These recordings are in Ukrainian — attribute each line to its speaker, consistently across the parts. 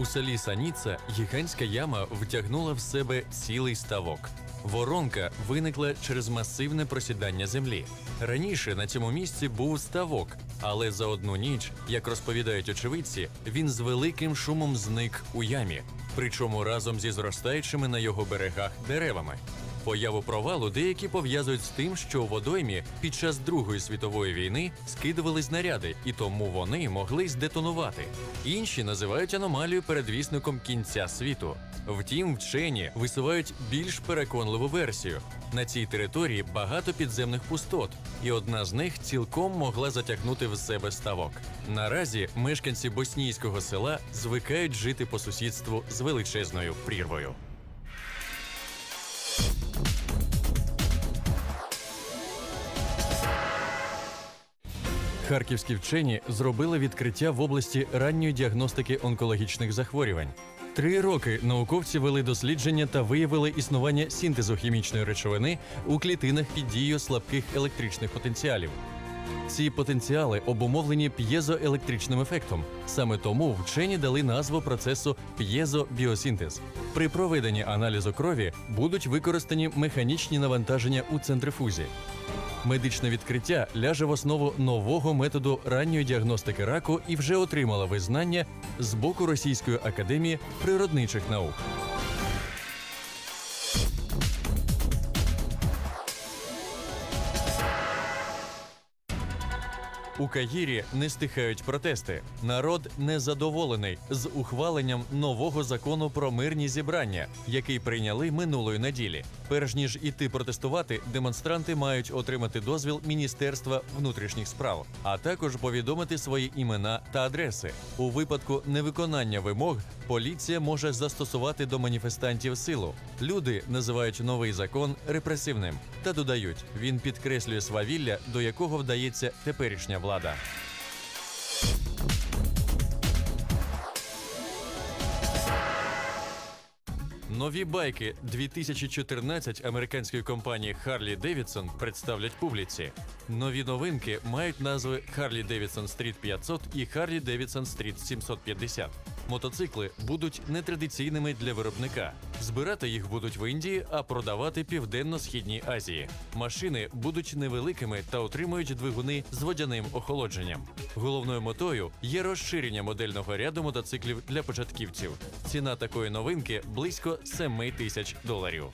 Speaker 1: У селі Саніца гігантська яма втягнула в себе цілий ставок. Воронка виникла через масивне просідання землі. Раніше на цьому місці був ставок, але за одну ніч, як розповідають очевидці, він з великим шумом зник у ямі, причому разом зі зростаючими на його берегах деревами. Появу провалу деякі пов'язують з тим, що у водоймі під час Другої світової війни скидували знаряди, і тому вони могли здетонувати. Інші називають аномалію передвісником кінця світу. Втім, вчені висувають більш переконливу версію. На цій території багато підземних пустот, і одна з них цілком могла затягнути в себе ставок. Наразі мешканці боснійського села звикають жити по сусідству з величезною прірвою. Харківські вчені зробили відкриття в області ранньої діагностики онкологічних захворювань. Три роки науковці вели дослідження та виявили існування синтезу хімічної речовини у клітинах під дією слабких електричних потенціалів. Ці потенціали обумовлені п'єзоелектричним ефектом. Саме тому вчені дали назву процесу п'єзобіосинтез. При проведенні аналізу крові будуть використані механічні навантаження у центрифузі. Медичне відкриття ляже в основу нового методу ранньої діагностики раку і вже отримала визнання з боку Російської академії природничих наук. У Каїрі не стихають протести. Народ незадоволений з ухваленням нового закону про мирні зібрання, який прийняли минулої неділі. Перш ніж іти протестувати, демонстранти мають отримати дозвіл Міністерства внутрішніх справ, а також повідомити свої імена та адреси. У випадку невиконання вимог поліція може застосувати до маніфестантів силу. Люди називають новий закон репресивним та додають, він підкреслює свавілля, до якого вдається теперішня влада. Нові байки 2014 американської компанії Harley Davidson представлять публіці. Нові новинки мають назви Harley Davidson Street 500 і Harley Davidson Street 750. Мотоцикли будуть нетрадиційними для виробника. Збирати їх будуть в Індії, а продавати південно-східній Азії. Машини будуть невеликими та отримують двигуни з водяним охолодженням. Головною метою є розширення модельного ряду мотоциклів для початківців. Ціна такої новинки близько 7 тисяч доларів.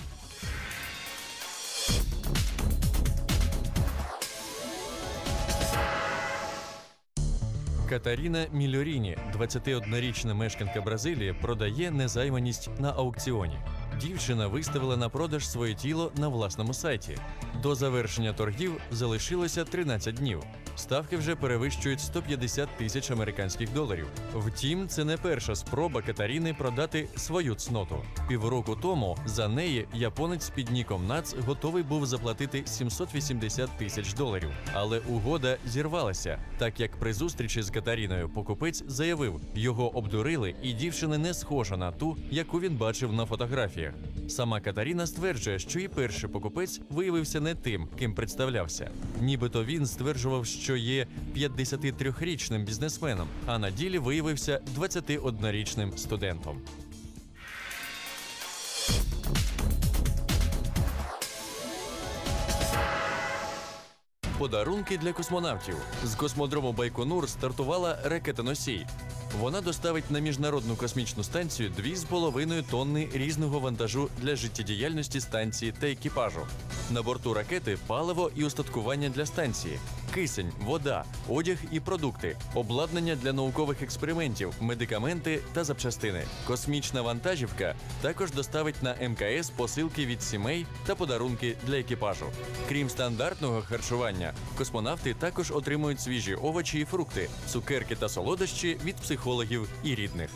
Speaker 1: Катаріна Мільоріні, 21-річна мешканка Бразилії, продає незайманість на аукціоні. Дівчина виставила на продаж своє тіло на власному сайті. До завершення торгів залишилося 13 днів. Ставки вже перевищують 150 тисяч американських доларів. Втім, це не перша спроба Катаріни продати свою цноту. Півроку тому за неї японець під ніком Нац готовий був заплатити 780 тисяч доларів. Але угода зірвалася, так як при зустрічі з Катаріною покупець заявив, його обдурили, і дівчина не схожа на ту, яку він бачив на фотографіях. Сама Катаріна стверджує, що і перший покупець виявився не тим, ким представлявся. Нібито він стверджував, що є 53-річним бізнесменом, а на ділі виявився 21-річним студентом. Подарунки для космонавтів з космодрому Байконур стартувала ракета-носій. Вона доставить на міжнародну космічну станцію 2,5 тонни різного вантажу для життєдіяльності станції та екіпажу. На борту ракети паливо і устаткування для станції, кисень, вода, одяг і продукти, обладнання для наукових експериментів, медикаменти та запчастини. Космічна вантажівка також доставить на МКС посилки від сімей та подарунки для екіпажу. Крім стандартного харчування, космонавти також отримують свіжі овочі і фрукти, цукерки та солодощі від психологів і рідних.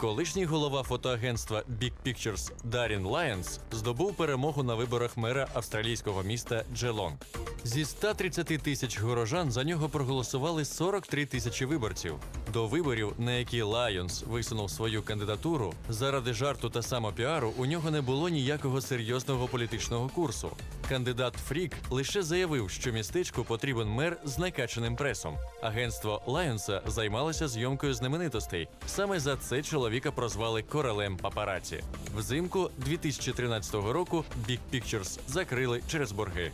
Speaker 1: Колишній голова фотоагентства Big Pictures Дарін Лайонс здобув перемогу на виборах мера австралійського міста Джелонг. Зі 130 тисяч горожан за нього проголосували 43 тисячі виборців. До виборів, на які Лайонс висунув свою кандидатуру, заради жарту та самопіару у нього не було ніякого серйозного політичного курсу. Кандидат Фрік лише заявив, що містечку потрібен мер з накачаним пресом. Агентство Лайонса займалося зйомкою знаменитостей. Саме за це чоловіка прозвали королем папараці. Взимку 2013 року Big Pictures закрили через борги.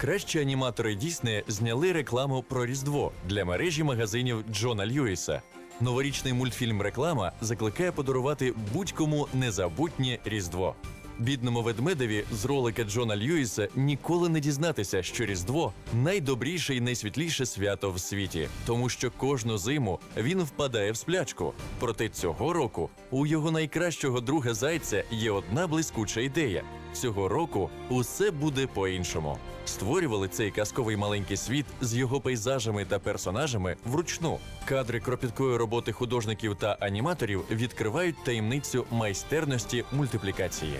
Speaker 1: Кращі аніматори Дійсне зняли рекламу про Різдво для мережі магазинів Джона Льюіса. Новорічний мультфільм Реклама закликає подарувати будь-кому незабутнє Різдво. Бідному ведмедеві з ролика Джона Льюіса ніколи не дізнатися, що Різдво найдобріше і найсвітліше свято в світі, тому що кожну зиму він впадає в сплячку. Проте цього року у його найкращого друга зайця є одна блискуча ідея. Цього року усе буде по-іншому. Створювали цей казковий маленький світ з його пейзажами та персонажами вручну. Кадри кропіткої роботи художників та аніматорів відкривають таємницю майстерності мультиплікації.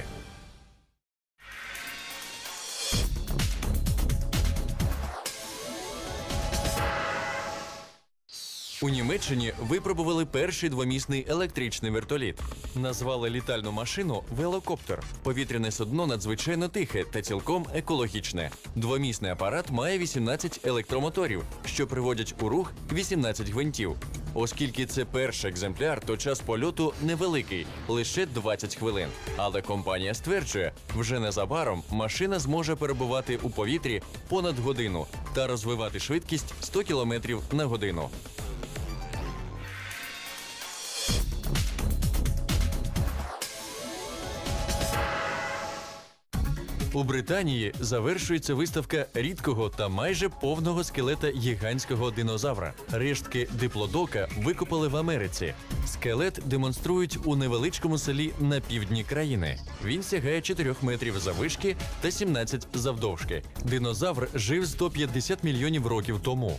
Speaker 1: У Німеччині випробували перший двомісний електричний вертоліт. Назвали літальну машину велокоптер. Повітряне судно надзвичайно тихе та цілком екологічне. Двомісний апарат має 18 електромоторів, що приводять у рух 18 гвинтів. Оскільки це перший екземпляр, то час польоту невеликий лише 20 хвилин. Але компанія стверджує, вже незабаром машина зможе перебувати у повітрі понад годину та розвивати швидкість 100 км на годину. У Британії завершується виставка рідкого та майже повного скелета гігантського динозавра. Рештки диплодока викопали в Америці. Скелет демонструють у невеличкому селі на півдні країни. Він сягає 4 метрів заввишки та 17 завдовжки. Динозавр жив 150 мільйонів років тому.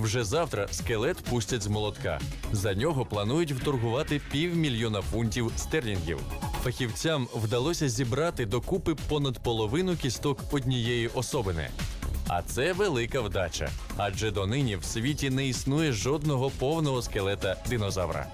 Speaker 1: Вже завтра скелет пустять з молотка. За нього планують вторгувати півмільйона фунтів стерлінгів. Фахівцям вдалося зібрати докупи понад половину кісток однієї особини. А це велика вдача, адже донині в світі не існує жодного повного скелета динозавра.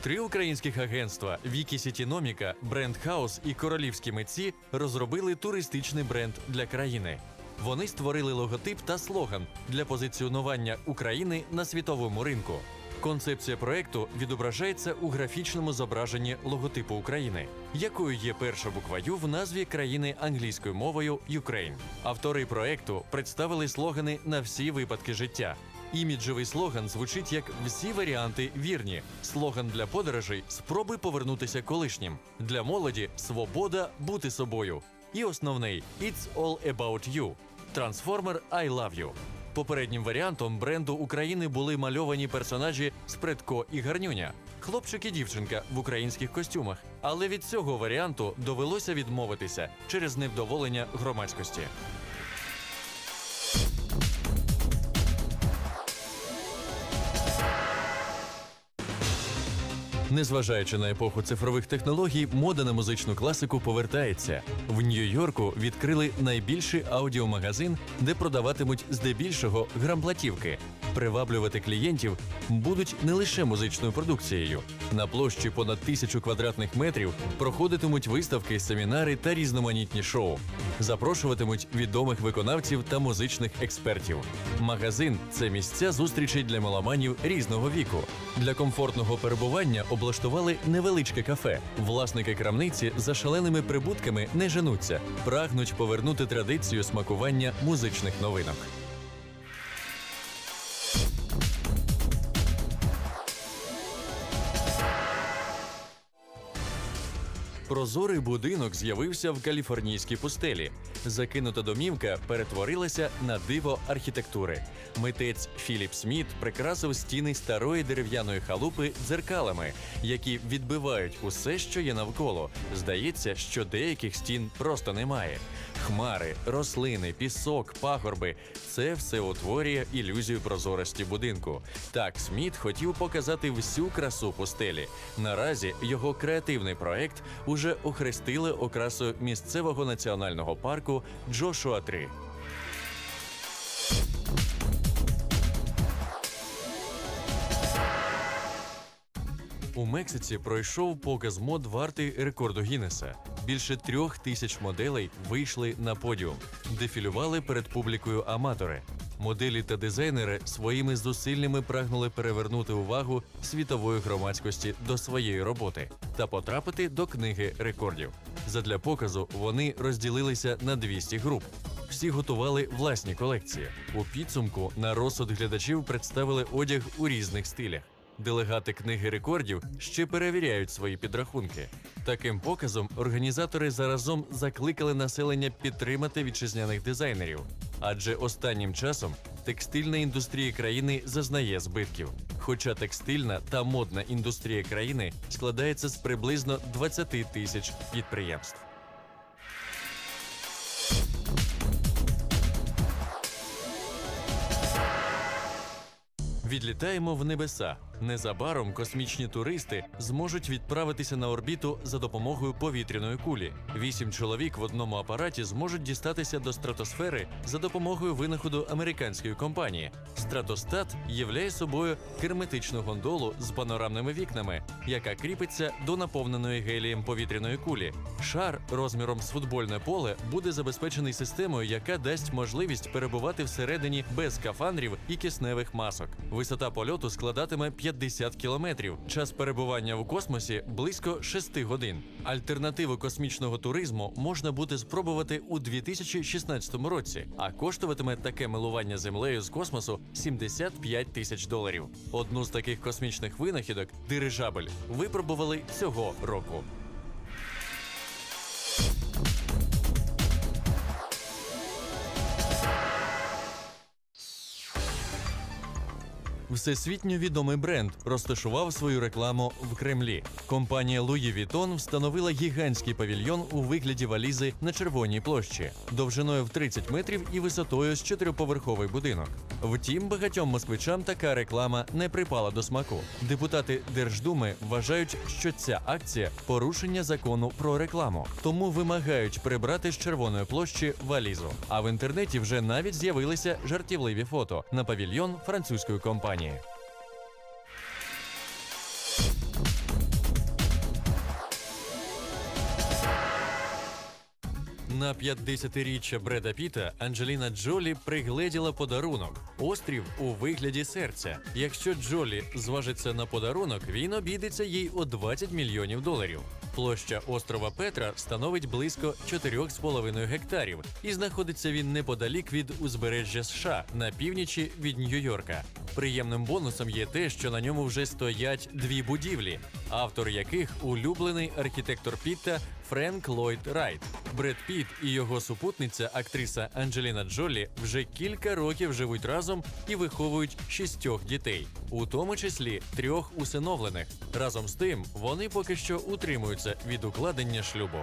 Speaker 1: Три українських агентства Вікі Сітіноміка, Бренд Хаус і Королівські митці розробили туристичний бренд для країни. Вони створили логотип та слоган для позиціонування України на світовому ринку. Концепція проекту відображається у графічному зображенні логотипу України, якою є перша буква Ю в назві країни англійською мовою Ukraine. Автори проекту представили слогани на всі випадки життя. Іміджевий слоган звучить як всі варіанти вірні. Слоган для подорожей спробуй повернутися колишнім. Для молоді свобода бути собою. І основний It's all about you. Трансформер I love you. Попереднім варіантом бренду України були мальовані персонажі Спредко і Гарнюня, хлопчик і дівчинка в українських костюмах. Але від цього варіанту довелося відмовитися через невдоволення громадськості. Незважаючи на епоху цифрових технологій, мода на музичну класику повертається. В Нью-Йорку відкрили найбільший аудіомагазин, де продаватимуть здебільшого грамплатівки. Приваблювати клієнтів будуть не лише музичною продукцією. На площі понад тисячу квадратних метрів проходитимуть виставки, семінари та різноманітні шоу. Запрошуватимуть відомих виконавців та музичних експертів. Магазин це місця зустрічей для меломанів різного віку. Для комфортного перебування облаштували невеличке кафе. Власники крамниці за шаленими прибутками не женуться, прагнуть повернути традицію смакування музичних новинок. Прозорий будинок з'явився в каліфорнійській пустелі. Закинута домівка перетворилася на диво архітектури. Митець Філіп Сміт прикрасив стіни старої дерев'яної халупи дзеркалами, які відбивають усе, що є навколо. Здається, що деяких стін просто немає. Хмари, рослини, пісок, пагорби це все утворює ілюзію прозорості будинку. Так Сміт хотів показати всю красу пустелі. Наразі його креативний проект уже охрестили окрасою місцевого національного парку Джошуа 3 У Мексиці пройшов показ мод вартий рекорду Гіннеса. Більше трьох тисяч моделей вийшли на подіум, дефілювали перед публікою аматори. Моделі та дизайнери своїми зусиллями прагнули перевернути увагу світової громадськості до своєї роботи та потрапити до книги рекордів. Задля показу вони розділилися на 200 груп. Всі готували власні колекції. У підсумку на розсуд глядачів представили одяг у різних стилях. Делегати книги рекордів ще перевіряють свої підрахунки. Таким показом організатори заразом закликали населення підтримати вітчизняних дизайнерів, адже останнім часом текстильна індустрія країни зазнає збитків. Хоча текстильна та модна індустрія країни складається з приблизно 20 тисяч підприємств. Відлітаємо в небеса. Незабаром космічні туристи зможуть відправитися на орбіту за допомогою повітряної кулі. Вісім чоловік в одному апараті зможуть дістатися до стратосфери за допомогою винаходу американської компанії. Стратостат являє собою герметичну гондолу з панорамними вікнами, яка кріпиться до наповненої гелієм повітряної кулі. Шар розміром з футбольне поле буде забезпечений системою, яка дасть можливість перебувати всередині без скафандрів і кисневих масок. Висота польоту складатиме 50 кілометрів. Час перебування в космосі близько 6 годин. Альтернативу космічного туризму можна буде спробувати у 2016 році, а коштуватиме таке милування землею з космосу 75 тисяч доларів. Одну з таких космічних винахідок дирижабель випробували цього року. Всесвітньо відомий бренд розташував свою рекламу в Кремлі. Компанія Louis Vuitton встановила гігантський павільйон у вигляді валізи на червоній площі, довжиною в 30 метрів і висотою з чотириповерховий будинок. Втім, багатьом москвичам така реклама не припала до смаку. Депутати Держдуми вважають, що ця акція порушення закону про рекламу, тому вимагають прибрати з червоної площі валізу. А в інтернеті вже навіть з'явилися жартівливі фото на павільйон французької компанії. На 50-річчя Бреда Піта Анджеліна Джолі пригледіла подарунок острів у вигляді серця. Якщо Джолі зважиться на подарунок, він обійдеться їй у 20 мільйонів доларів. Площа острова Петра становить близько 4,5 гектарів, і знаходиться він неподалік від узбережжя США на північі від Нью-Йорка. Приємним бонусом є те, що на ньому вже стоять дві будівлі, автор яких улюблений архітектор Пітта Френк Ллойд Райт. Бред Піт і його супутниця, актриса Анджеліна Джолі, вже кілька років живуть разом і виховують шістьох дітей, у тому числі трьох усиновлених. Разом з тим, вони поки що утримуються від укладення шлюбу.